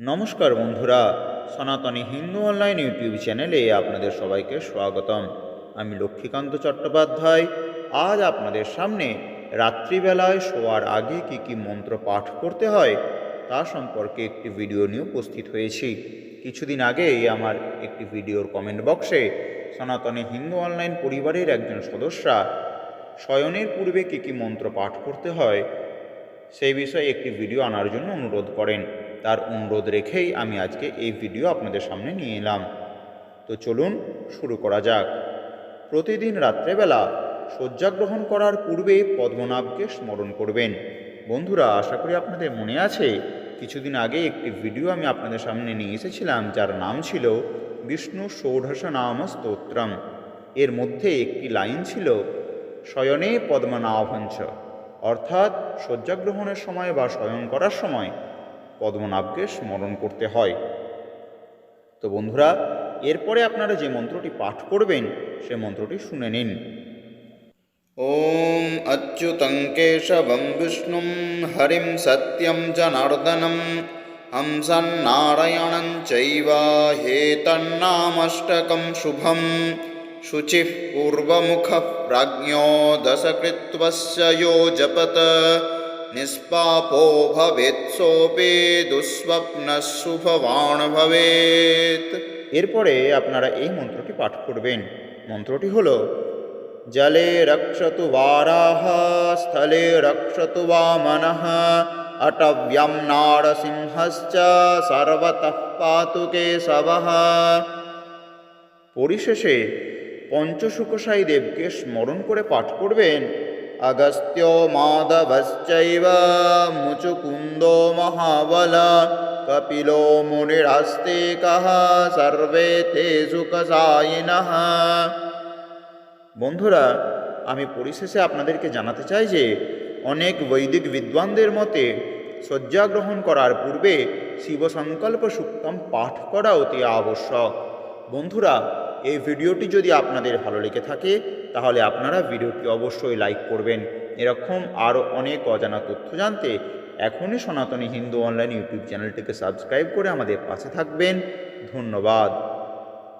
নমস্কার বন্ধুরা, সনাতনী হিন্দু অনলাইন ইউটিউব চ্যানেলে আপনাদের সবাইকে স্বাগতম। আমি লক্ষ্মীকান্ত চট্টোপাধ্যায়। আজ আপনাদের সামনে রাত্রিবেলায় শোয়ার আগে কি কি মন্ত্র পাঠ করতে হয়, তা সম্পর্কে একটি ভিডিও নিয়ে উপস্থিত হয়েছি। কিছুদিন আগেই আমার একটি ভিডিওর কমেন্ট বক্সে সনাতনী হিন্দু অনলাইন পরিবারের একজন সদস্যা শয়নের পূর্বে কি কি মন্ত্র পাঠ করতে হয়, সেই বিষয়ে একটি ভিডিও আনার জন্য অনুরোধ করেন। তার অনুরোধ রেখেই আমি আজকে এই ভিডিও আপনাদের সামনে নিয়ে এলাম। তো চলুন শুরু করা যাক। প্রতিদিন রাত্রেবেলা শয্যাগ্রহণ করার পূর্বে পদ্মনাভকে স্মরণ করবেন। বন্ধুরা, আশা করি আপনাদের মনে আছে, কিছুদিন আগে একটি ভিডিও আমি আপনাদের সামনে নিয়ে এসেছিলাম, যার নাম ছিল বিষ্ণু নাম স্তোত্রম এর মধ্যে একটি লাইন ছিল, শয়নে পদ্মনাভঞ্চ অর্থাৎ শয্যাগ্রহণের সময় বা শয়ন করার সময় পদ্মনাভকে স্মরণ করতে হয় তো বন্ধুরা এরপরে আপনারা যে মন্ত্রটি পাঠ করবেন সে মন্ত্রটি শুনে নিন ॐ अच्युतं केशवं विष्णुं हरिं सत्यं जनार्दनं हंसन्नारायणं चैव हेतन्नामष्टकं शुभं शुचिः पूर्वमुखः प्राज्ञो दशकृत्वस्य यो जपत निष्पापो भवेत् सोऽपि दुःस्वप्नः शुभवान् भवेत् এরপরে আপনারা এই মন্ত্রটি পাঠ করবেন মন্ত্রটি হলো জলে রক্ষতু বারাহ স্থলে রক্ষতু বামনঃ অটব্যম নারসিংহশ্চ সর্বতঃ পাতু কেশবঃ পরিশেষে পঞ্চশুকসাই দেবকে স্মরণ করে পাঠ করবেন অগস্ত্য মাধবশ্চৈব মুচুকুন্দ মহাবল কপিলো মুনিরাস্তে কহ সর্বে তে সুখসায়িনঃ বন্ধুরা, আমি পরিশেষে আপনাদেরকে জানাতে চাই যে, অনেক বৈদিক বিদ্বানদের মতে শয্যা গ্রহণ করার পূর্বে শিব সংকল্প সুক্তম পাঠ করা অতি আবশ্যক। বন্ধুরা এই ভিডিওটি যদি আপনাদের ভালো লেগে থাকে, তাহলে আপনারা ভিডিওটি অবশ্যই লাইক করবেন। এরকম আরও অনেক অজানা তথ্য জানতে এখনই সনাতনী হিন্দু অনলাইন ইউটিউব চ্যানেলটিকে সাবস্ক্রাইব করে আমাদের পাশে থাকবেন। ধন্যবাদ।